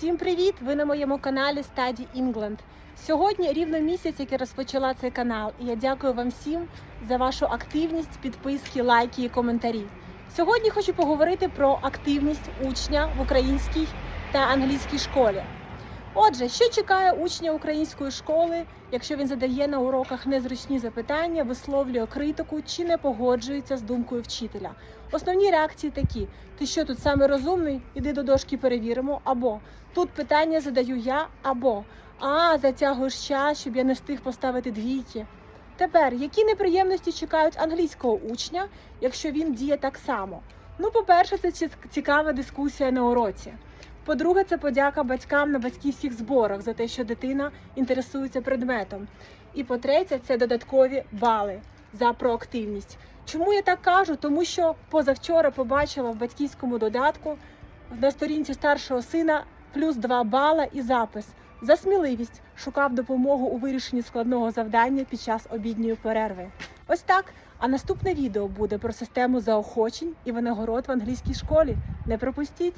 Всім привіт! Ви на моєму каналі Study England. Сьогодні рівно місяць, як я розпочала цей канал, і я дякую вам всім за вашу активність, підписки, лайки і коментарі. Сьогодні хочу поговорити про активність учня в українській та англійській школі. Отже, що чекає учня української школи, якщо він задає на уроках незручні запитання, висловлює критику чи не погоджується з думкою вчителя? Основні реакції такі: ти що тут саме розумний? Іди до дошки перевіримо. Або тут питання задаю я, або а затягуєш час, щоб я не встиг поставити двійки. Тепер, які неприємності чекають англійського учня, якщо він діє так само? Ну, по-перше, це ці- цікава дискусія на уроці. По-друге, це подяка батькам на батьківських зборах за те, що дитина інтересується предметом. І по-третє, це додаткові бали за проактивність. Чому я так кажу? Тому що позавчора побачила в батьківському додатку на сторінці старшого сина плюс 2 бала і запис за сміливість шукав допомогу у вирішенні складного завдання під час обідньої перерви. Ось так. А наступне відео буде про систему заохочень і винагород в англійській школі. Не пропустіть!